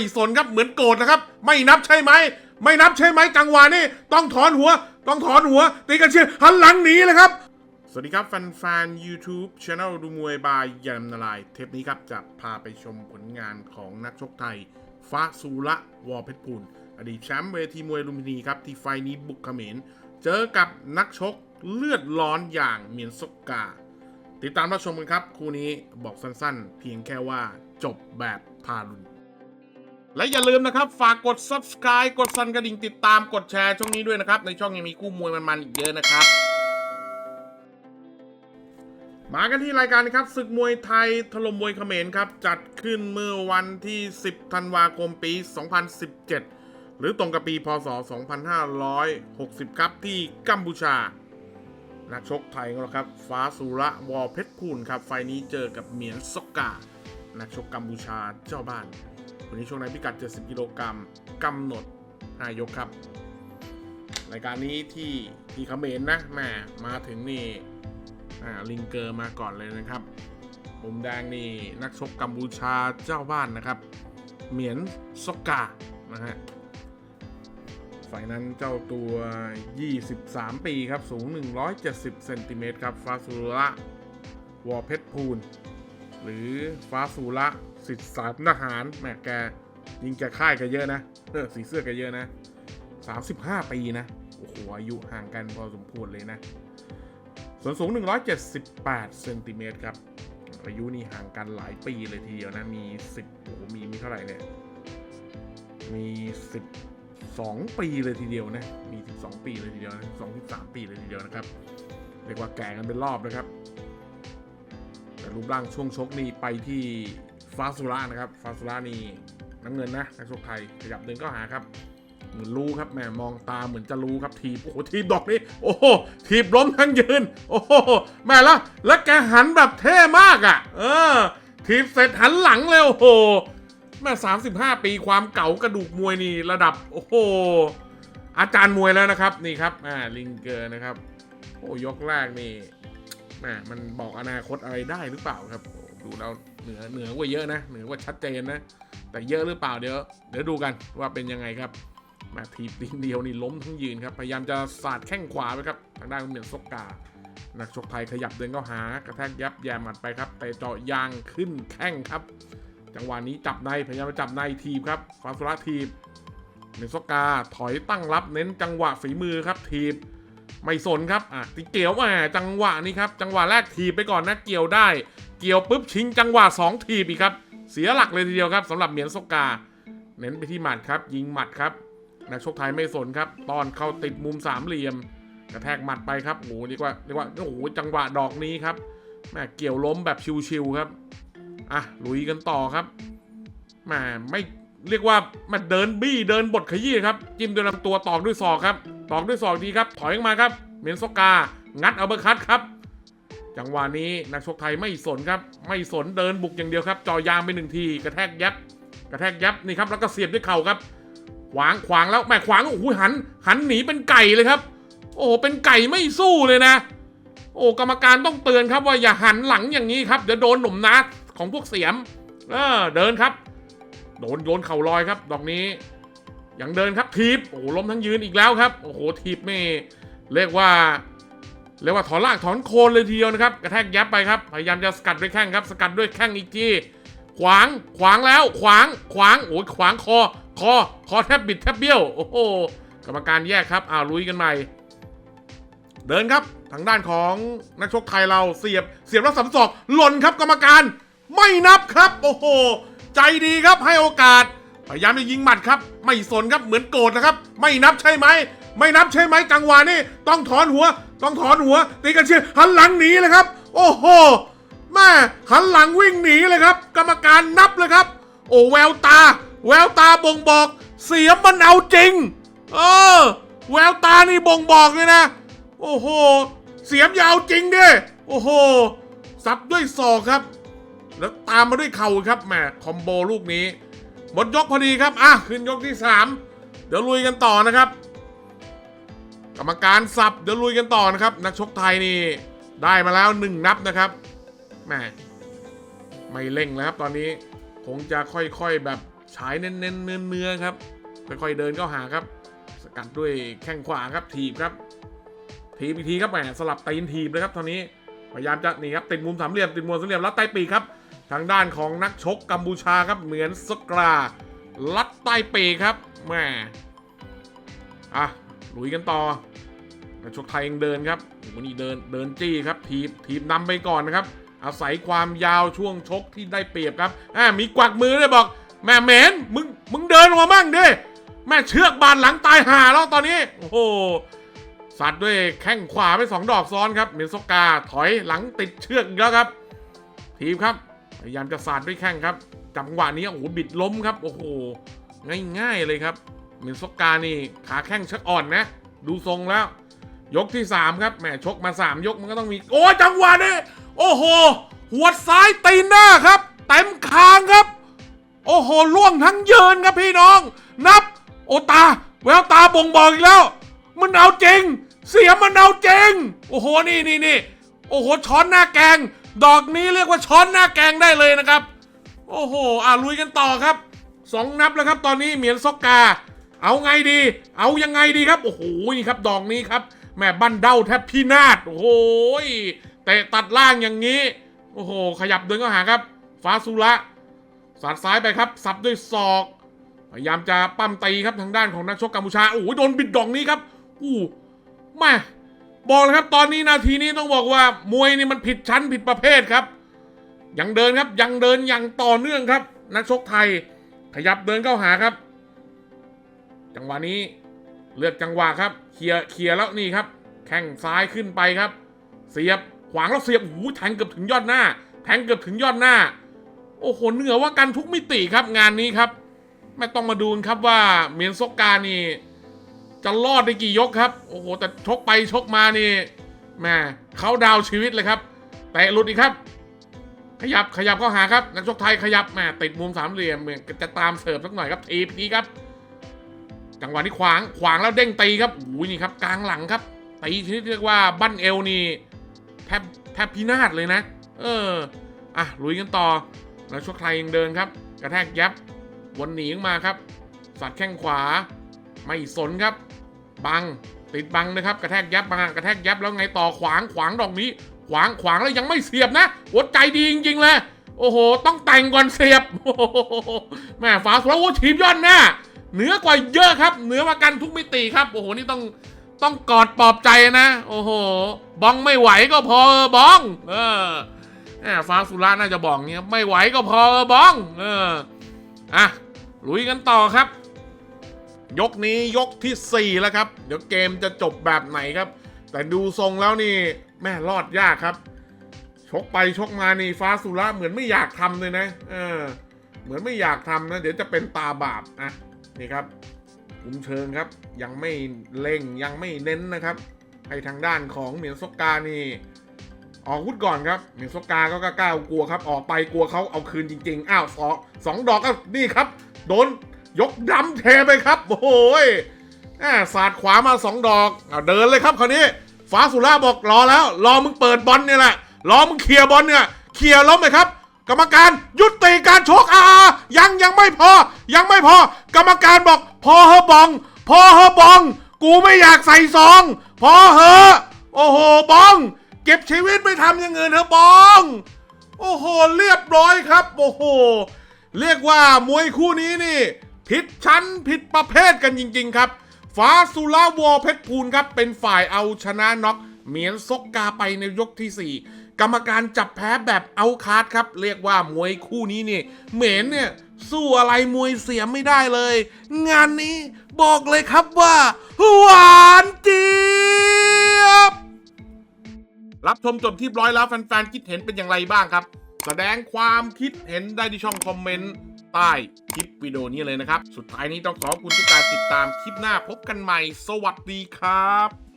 ไม่สนครับเหมือนโกรธนะครับ ไม่นับใช่ไหม ไม่นับใช่ไหมจังหวะนี้ต้องถอนหัว ต้องถอนหัว ตีกันเชียร์หันหลังหนีเลยครับ สวัสดีครับแฟนๆ YouTube Channel ดูมวยบายยามนาลาย เทปนี้ครับจะพาไปชมผลงานของนักชกไทยฟ้าสูระวอเพชรพูลอดีตแชมป์เวทีมวยลุมพินีครับที่ไฟนี้บุกเขมรเจอกับนักชกเลือดร้อนอย่างเมียนซกกา ติดตามรับชมกันครับ คู่นี้บอกสั้นๆ เพียงแค่ว่าจบแบบทารุณ และอย่าลืมนะครับ ฝากกด subscribe กดสั่นกระดิ่งติดตามกดแชร์ช่องนี้ด้วยนะครับ ในช่องยังมีคู่มวยมันๆอีกเยอะนะครับ มากันที่รายการนะครับศึกมวยไทยถล่มมวยเขมรครับ จัดขึ้นเมื่อวันที่ 10 ธันวาคมปี 2017 หรือตรงกับปีพศ 2560 ครับที่กัมพูชา นักชกไทยของเราครับ ฟ้าสุระวอเพชรพูนครับ ไฟล์นี้เจอกับเหมียนซกกานักชกกัมพูชาเจ้าบ้าน วันนี้ช่วงในพิกัด 70 กิโลกรัมกำหนด5ยกครับ รายการนี้ที่ที่เขมรนะแหมมาถึงนี่ลิงเกอร์มาก่อนเลยนะครับมุมแดงนี่นักชกกัมพูชาเจ้าบ้านนะครับ เหมียนซกกานะฮะฝ่ายนั้นเจ้าตัว 23 ปีครับ สูง 170เซนติเมตรครับ ฟาซูระวอเพชรพูลหรือฟาสูระ สิทธิสามทหารแหมแกยิงแกค่ายแกเยอะนะเออสีเสื้อแกเยอะนะ35ปีนะโอ้โหอายุห่างกันพอสมควรเลยนะ ส่วนสูง 178เซนติเมตรครับ อายุนี่ห่างกันหลายปีเลยทีเดียวนะ มี 10โอ้มีมีเท่าไหร่เนี่ย มี 12 ปีเลยทีเดียวนะ มี 12 ปีเลยทีเดียวนะ2 13ปีเลยทีเดียวนะครับ เรียกว่าแก่กันเป็นรอบนะครับ แต่รูปร่างช่วงชกนี่ไปที่ ฟาสุระนะครับฟาสุระนี่น้ำเงินนะนักชกไทยขยับเดินก็หาครับเหมือนรู้ครับแหมมองตาเหมือนจะรู้ครับทีบโอ้โหทีบดอกนี้โอ้โหทีบล้มทั้งยืน โอ้โหแม่ล้วแล้วแกหันแบบเท่มากอะ เออ ทีบเสร็จหันหลังเลยโอ้โหแม่สามสิบห้าปีความเก่ากระดูกมวยนี่ระดับ โอ้โหอาจารย์มวยแล้วนะครับนี่ครับอ่าลิงเกอร์นะครับ โอ้ยกแรกนี่แหมมันบอกอนาคตอะไรได้หรือเปล่าครับโดูแล้วเหนือเหนือกว่าเยอะนะเหนือกว่าชัดเจนนะ แต่เยอะหรือเปล่าเดี๋ยวเดี๋ยวดูกันว่าเป็นยังไงครับมาทีบตีนเดียวนี่ล้มทั้งยืนครับพยายามจะสาดแข้งขวาไปครับทางด้านเหมียนซกกานักชกไทยขยับเดินเข้าหากระแทกยับแยมหมัดไปครับแต่เจาะยางขึ้นแข้งครับ จังหวะนี้จับในพยายามจะจับในทีบครับฟาสุระทีบเหมียนซกกาถอยตั้งรับเน้นจังหวะฝีมือครับทีบ ไม่สนครับอะตีเกี่ยวมาจังหวะนี้ครับจังหวะแรกทีบไปก่อนนะเกี่ยวได้ เกี่ยวปุ๊บชิงจังหวะสองทีบอีกครับเสียหลักเลยทีเดียวครับสำหรับเหมียนซกกา เน้นไปที่หมัดครับ ยิงหมัดครับนักชกไทยไม่สนครับ ตอนเข้าติดมุมสามเหลี่ยม กระแทกหมัดไปครับโอ้โหเรียกว่าเรียกว่าโอ้โหจังหวะดอกนี้ครับแม่เกี่ยวล้มแบบชิวๆครับอะลุยกันต่อครับแม่ไม่เรียกว่ามันเดินบี้เดินบดขยี้ครับ จิ้มด้วยลำตัวตอกด้วยศอกครับ ตอกด้วยศอกดีครับ ถอยออกมาครับ เมยนซกกา งัดเอาเบอร์คัตครับ จังหวะนี้นักชกไทยไม่สนครับ ไม่สนเดินบุกอย่างเดียวครับจ่อยางไปหนึ่งที กระแทกยับ กระแทกยับนี่ครับ แล้วก็เสียบด้วยเข่าครับ ขวางขวางแล้วแม่ขวางโอ้โหหัน หันหนีเป็นไก่เลยครับ โอ้โหเป็นไก่ไม่สู้เลยนะ โอ้กรรมการต้องเตือนครับว่าอย่าหันหลังอย่างนี้ครับเดี๋ยวโดนหนุ่มนัดของพวกเสียม เออเดินครับ โดนโยนเข่าลอยครับ ดอกนี้ ยังเดินครับทีบโอ้โหล้มทั้งยืนอีกแล้วครับโอ้โหทีบนี่เรียกว่าเรียกว่าถอนลากถอนโคนเลยทีเดียวนะครับกระแทกยับไปครับพยายามจะสกัดด้วยแข้งครับ สกัดด้วยแข้งอีกทีขวางขวางแล้วขวางขวางโอ้ยขวางคอ คอคอแทบบิดแทบเบี้ยวโอ้โหกรรมการแยกครับอ้าวลุยกันใหม่ เดินครับทางด้านของนักชกไทยเราเสียบเสียบแล้วสับศอกหล่นครับกรรมการ ไม่นับครับ โอ้โห ใจดีครับให้โอกาส พยายามจะยิงหมัดครับ ไม่สนครับเหมือนโกรธนะครับ ไม่นับใช่ไหม ไม่นับใช่ไหมจังหวะนี้ต้องถอนหัว ต้องถอนหัวตีกันเชียร์หันหลังหนีเลยครับ โอ้โหแม่หันหลังวิ่งหนีเลยครับ กรรมการนับเลยครับ โอ้แววตา แววตาบ่งบอก เสียมมันเอาจริง เออ แววตานี่บ่งบอกเลยนะ โอ้โห เสียมยาวจริงดิโอ้โหซับด้วยศอกครับ แล้วตามมาด้วยเข่าครับแหมคอมโบลูกนี้ หมดยกพอดีครับ อะ ขึ้นยกที่ 3 เดี๋ยวลุยกันต่อนะครับ กรรมการสับ เดี๋ยวลุยกันต่อนะครับ นักชกไทยนี่ได้มาแล้วหนึ่งนับนะครับแหมไม่เร่งแล้วครับตอนนี้คงจะค่อยๆแบบฉายเน้นเน้นเนื้อๆครับ ค่อยๆเดินเข้าหาครับ สกัดด้วยแข้งขวาครับถีบครับทีบอีกทีครับแหมสลับตีนทีบเลยครับตอนนี้พยายามจะนี่ครับติดมุมสามเหลี่ยมติดมุมสามเหลี่ยมแลัดใต้ปีกครับ ทางด้านของนักชกกัมพูชาครับเหมือนสกราลัดใต้ปีครับแหมอะลุยกันต่อนักชกไทยยังเดินครับวันนี้เดินเดินจี้ครับทีบทีบนำไปก่อนนะครับ อาศัยความยาวช่วงชกที่ได้เปรียบครับอ่ามีกวักมือเลยบอก แม่เหม็นมึงมึงเดินออกมามั่งดิแม่เชือกบาดหลังตายห่าแล้วตอนนี้ โอ้โหสัดด้วยแข้งขวาไปสองดอกซ้อนครับเมนโซกาถอยหลังติดเชือกอีกแล้วครับ ทีมครับ พยายามจะสาดด้วยแข้งครับ จังหวะนี้โอ้โหบิดล้มครับ โอ้โห ง่ายๆเลยครับเมนซกานี่ขาแข้งชักอ่อนนะ ดูทรงแล้ว ยกที่ 3 ครับแหมชกมา 3 ยกมันก็ต้องมี โอ้จังหวะนี้โอ้โห หัวซ้ายตีนหน้าครับเต็มคางครับ โอ้โหล่วงทั้งเยืนครับพี่น้อง นับ โอตา แววตาบ่งบอกอีกแล้ว มันเอาจริง เสียมันเอาจริง โอ้โหนี่นี่นี่โอ้โหช้อนหน้าแกง ดอกนี้เรียกว่าช้อนหน้าแกงได้เลยนะครับ โอ้โหอะลุยกันต่อครับสองนับแล้วครับ ตอนนี้เหมียนซอกกา เอาไงดี เอายังไงดีครับ โอ้โหนี่ครับ ดอกนี้ครับแม่บั้นเด้าแทบพินาศ โอ้โหเตะตัดล่างอย่างนี้ โอ้โห ขยับเดินเข้าหาครับ ฟ้าสุระสาดซ้ายไปครับ สับด้วยศอก พยายามจะปั้มตีครับทางด้านของนักชกกัมพูชา โอ้โหโดนบิดดอกนี้ครับ อู้แม่ บอกเลยครับตอนนี้นาทีนี้ต้องบอกว่ามวยนี่มันผิดชั้นผิดประเภทครับ ยังเดินครับยังเดินอย่างต่อเนื่องครับ นักชกไทยขยับเดินเข้าหาครับ จังหวะนี้เลือกจังหวะครับเคลียร์เคลียร์แล้วนี่ครับ แข้งซ้ายขึ้นไปครับ เสียบขวางแล้วเสียบโอ้โหแทงเกือบถึงยอดหน้า แทงเกือบถึงยอดหน้า โอ้โหเหนือว่ากันทุกมิติครับงานนี้ครับ ไม่ต้องมาดูนครับว่าเมียนซกกานี่ จะรอดได้กี่ยกครับ โอ้โห แต่ชกไปชกมานี่แม่เขาดาวชีวิตเลยครับแต่หลุดอีกครับ ขยับขยับเข้าหาครับ นักชกไทยขยับแม่ติดมุมสามเหลี่ยมจะตามเสิร์ฟสักหน่อยครับทีนี้ครับ จังหวะนี้ขวางขวางแล้วเด้งตีครับโอ้ยนี่ครับ กลางหลังครับตีชนิดเรียกว่าบั้นเอวนี่แทบแทบพินาศเลยนะ เอออะลุยกันต่อนักชกไทยยังเดินครับ กระแทกยับวนหนีออกมาครับ สัดแข้งขวา ไม่สนครับ บัง ติดบังนะครับ กระแทกยับมากระแทกยับแล้วไงต่อขวางขวางดอกนี้ ขวางขวางแล้วยังไม่เสียบนะหัวใจดีจริงๆเลยโอ้โห ต้องแต่งก่อนเสียบโอ้โหแม่ฟ้าสวยโอ้ทีมยอดหน้าเหนือกว่าเยอะครับ เหนือมากันทุกมิติครับ โอ้โห นี่ต้องต้องกอดปลอบใจนะ โอ้โหบ้องไม่ไหวก็พอบ้อง เออแหม่ฟ้าสุราน่าจะบอกเงี้ยไม่ไหวก็พอเออบ้อง เออ อะ ลุยกันต่อครับ ยกนี้ยกที่ 4 แล้วครับ เดี๋ยวเกมจะจบแบบไหนครับ แต่ดูทรงแล้วนี่แม่รอดยากครับ ชกไปชกมานี่ฟ้าสุระเหมือนไม่อยากทำเลยนะเออเหมือนไม่อยากทำนะ เดี๋ยวจะเป็นตาบาปอะนี่ครับคุมเชิงครับ ยังไม่เล่งยังไม่เน้นนะครับให้ทางด้านของเหมียนซกกานี่ออกวุธก่อนครับเหมียนซกกาก็กล้ากลัวครับ ออกไปกลัวเขาเอาคืนจริงๆ อ้าวสองสองดอกก็นี่ครับ โดน ยกดำเทไปครับ โอ้โหยแหม่สาดขวามาสองดอกเอาเดินเลยครับคราวนี้ฟ้าสุราบอกรอแล้ว รอมึงเปิดบอลเนี่ยแหละ รอมึงเคลียร์บอลเนี่ยเคลียร์ล้มไหมครับ กรรมการยุติการชกอายังยังไม่พอ ยังไม่พอ กรรมการบอกพอเฮอะบอง พอเฮอะบอง กูไม่อยากใส่ซอง พอเฮอโอ้โหบอง เก็บชีวิตไม่ทำอย่างอื่นเถอะบอง โอ้โหเรียบร้อยครับ โอ้โหเรียกว่ามวยคู่นี้นี่ ผิดชั้นผิดประเภทกันจริง ๆ ครับ ฟ้าสุราวอเพชรพูลครับ เป็นฝ่ายเอาชนะน็อกเหมียนซกกาไปในยกที่ 4 กรรมการจับแพ้แบบเอาคาร์ดครับ เรียกว่ามวยคู่นี้นี่เหม็นเนี่ยสู้อะไรมวยเสียไม่ได้เลย งานนี้บอกเลยครับว่า หวานเจี๊ยบ รับชมจบที่ร้อยแล้วแฟนๆ คิดเห็นเป็นอย่างไรบ้างครับ แสดงความคิดเห็นได้ที่ช่องคอมเมนต์ ใต้คลิปวิดีโอนี้เลยนะครับ สุดท้ายนี้ต้องขอบคุณทุกการติดตามคลิปหน้าพบกันใหม่ สวัสดีครับ